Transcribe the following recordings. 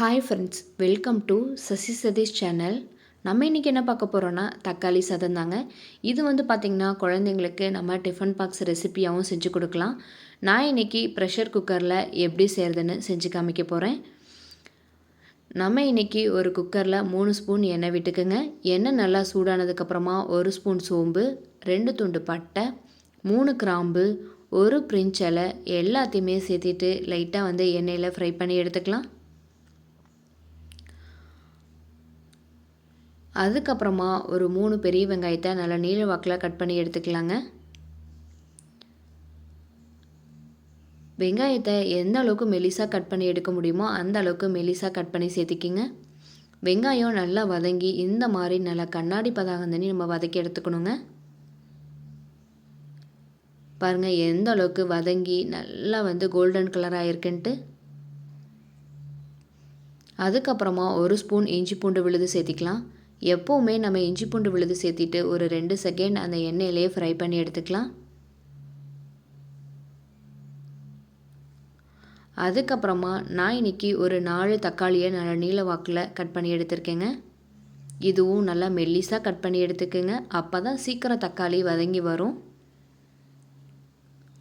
Hi friends welcome to Sasi Sathish channel நம்ம இன்றைக்கி என்ன பார்க்க போகிறோன்னா தக்காளி சதம் தாங்க. இது வந்து பார்த்திங்கன்னா குழந்தைங்களுக்கு நம்ம டிஃபன் பாக்ஸ் ரெசிப்பியாகவும் செஞ்சு கொடுக்கலாம். நான் இன்றைக்கி ப்ரெஷர் குக்கரில் எப்படி செய்கிறதுன்னு செஞ்சு காமிக்க போகிறேன் நம்ம இன்றைக்கி ஒரு குக்கரில் மூணு ஸ்பூன் எண்ணெய் விட்டுக்குங்க. எண்ணெய் நல்லா சூடானதுக்கப்புறமா ஒரு ஸ்பூன் சோம்பு ரெண்டு துண்டு பட்டை மூணு கிராம்பு ஒரு பிரிஞ்சலை எல்லாத்தையுமே சேர்த்திட்டு லைட்டாக வந்து எண்ணெயில் ஃப்ரை பண்ணி எடுத்துக்கலாம். அதுக்கப்புறமா ஒரு மூணு பெரிய வெங்காயத்தை நல்லா நீள வாக்கில் கட் பண்ணி எடுத்துக்கலாங்க. வெங்காயத்தை எந்த அளவுக்கு மெலிசாக கட் பண்ணி எடுக்க முடியுமோ அந்த அளவுக்கு மெலிசாக கட் பண்ணி சேர்த்திக்கிங்க. வெங்காயம் நல்லா வதங்கி இந்த மாதிரி நல்லா கண்ணாடி பதாகம் தண்ணி நம்ம வதக்கி எடுத்துக்கணுங்க. பாருங்கள் எந்த அளவுக்கு வதங்கி நல்லா வந்து கோல்டன் கலராக இருக்குன்ட்டு அதுக்கப்புறமா ஒரு ஸ்பூன் இஞ்சி பூண்டு விழுது சேர்த்திக்கலாம். எப்போவுமே நம்ம இஞ்சி பூண்டு விழுது சேர்த்திட்டு ஒரு ரெண்டு செகண்ட் அந்த எண்ணெயிலே ஃப்ரை பண்ணி எடுத்துக்கலாம். அதுக்கப்புறமா நான் இன்றைக்கி ஒரு நாலு தக்காளியை நல்லா நீல வாக்கில் கட் பண்ணி எடுத்திருக்கேங்க. இதுவும் நல்லா மெல்லிஸாக கட் பண்ணி எடுத்துக்கோங்க. அப்போ தான் சீக்கிரம் தக்காளி வதங்கி வரும்.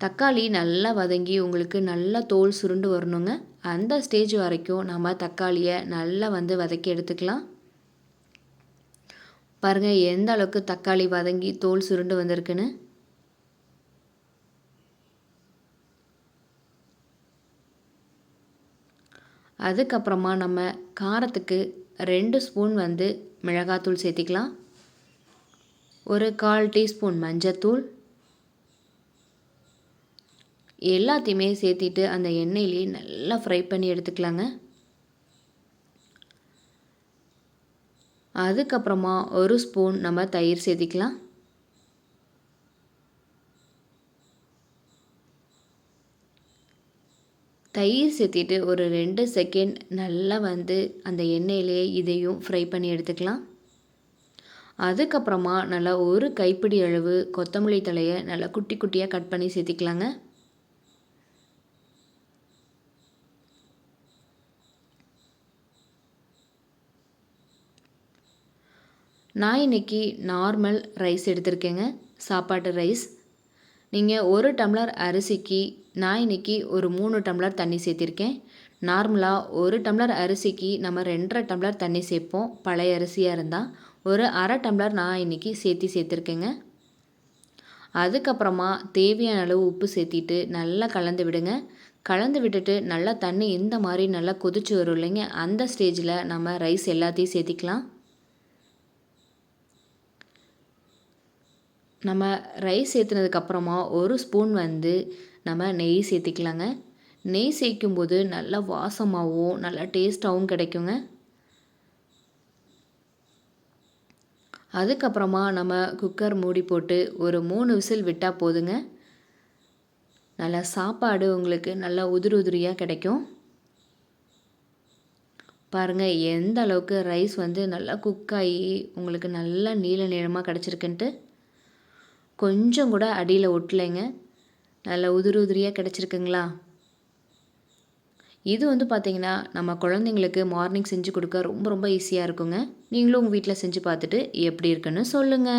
தக்காளி நல்லா வதங்கி உங்களுக்கு நல்லா தோல் சுருண்டு வரணுங்க. அந்த ஸ்டேஜ் வரைக்கும் நம்ம தக்காளியை நல்லா வந்து வதக்கி எடுத்துக்கலாம். பாருங்கள் எந்த அளவுக்கு தக்காளி வதங்கி தோல் சுருண்டு வந்திருக்குன்னு. அதுக்கப்புறமா நம்ம காரத்துக்கு ரெண்டு ஸ்பூன் வந்து மிளகாத்தூள் சேர்த்திக்கலாம். ஒரு கால் டீஸ்பூன் மஞ்சத்தூள். எல்லாத்தையுமே சேர்த்திட்டு அந்த எண்ணெயிலேயே நல்லா ஃப்ரை பண்ணி எடுத்துக்கலாங்க. அதுக்கப்புறமா ஒரு ஸ்பூன் நம்ம தயிர் சேர்த்திக்கலாம். தயிர் சேர்த்திட்டு ஒரு ரெண்டு செகண்ட் நல்லா வந்து அந்த எண்ணெயிலே இதையும் ஃப்ரை பண்ணி எடுத்துக்கலாம். அதுக்கப்புறமா நல்லா ஒரு கைப்பிடி அளவு கொத்தமல்லி தலையை நல்லா குட்டி குட்டியாக கட் பண்ணி சேர்த்திக்கலாங்க. நான் இன்றைக்கி நார்மல் ரைஸ் எடுத்திருக்கேங்க. சாப்பாட்டு ரைஸ் நீங்கள் ஒரு டம்ளர் அரிசிக்கு நான் இன்றைக்கி ஒரு மூணு டம்ளர் தண்ணி சேர்த்திருக்கேன். நார்மலாக ஒரு டம்ளர் அரிசிக்கு நம்ம ரெண்டரை டம்ளர் தண்ணி சேர்ப்போம். பழைய அரிசியாக இருந்தால் ஒரு அரை டம்ளர் நான் இன்றைக்கி சேர்த்தி சேர்த்துருக்கேங்க. அதுக்கப்புறமா தேவையான அளவு உப்பு சேர்த்திட்டு நல்லா கலந்து விடுங்க. கலந்து விட்டுட்டு நல்லா தண்ணி இந்த மாதிரி நல்லா கொதிச்சு வரும் இல்லைங்க. அந்த ஸ்டேஜில் நம்ம ரைஸ் எல்லாத்தையும் சேர்த்திக்கலாம். நம்ம ரைஸ் சேர்த்துனதுக்கப்புறமா ஒரு ஸ்பூன் வந்து நம்ம நெய் சேர்த்திக்கலாங்க. நெய் சேர்க்கும்போது நல்லா வாசமாகவும் நல்லா டேஸ்ட்டாகவும் கிடைக்குங்க. அதுக்கப்புறமா நம்ம குக்கர் மூடி போட்டு ஒரு மூணு விசில் விட்டால் போதுங்க. நல்லா சாப்பாடு உங்களுக்கு நல்லா உதிரி உதிரியாக கிடைக்கும். பாருங்கள் எந்த அளவுக்கு ரைஸ் வந்து நல்லா குக்காகி உங்களுக்கு நல்லா நீல நீளமாக கிடச்சிருக்குன்ட்டு. கொஞ்சம் கூட அடியில் ஒட்டலைங்க. நல்ல உதிரி உதிரியாக கிடச்சிருக்குங்களா? இது வந்து பார்த்திங்கன்னா நம்ம குழந்தைங்களுக்கு மார்னிங் செஞ்சு கொடுக்க ரொம்ப ரொம்ப ஈஸியாக இருக்குங்க. நீங்களும் உங்கள் வீட்டில் செஞ்சு பார்த்துட்டு எப்படி இருக்குன்னு சொல்லுங்கள்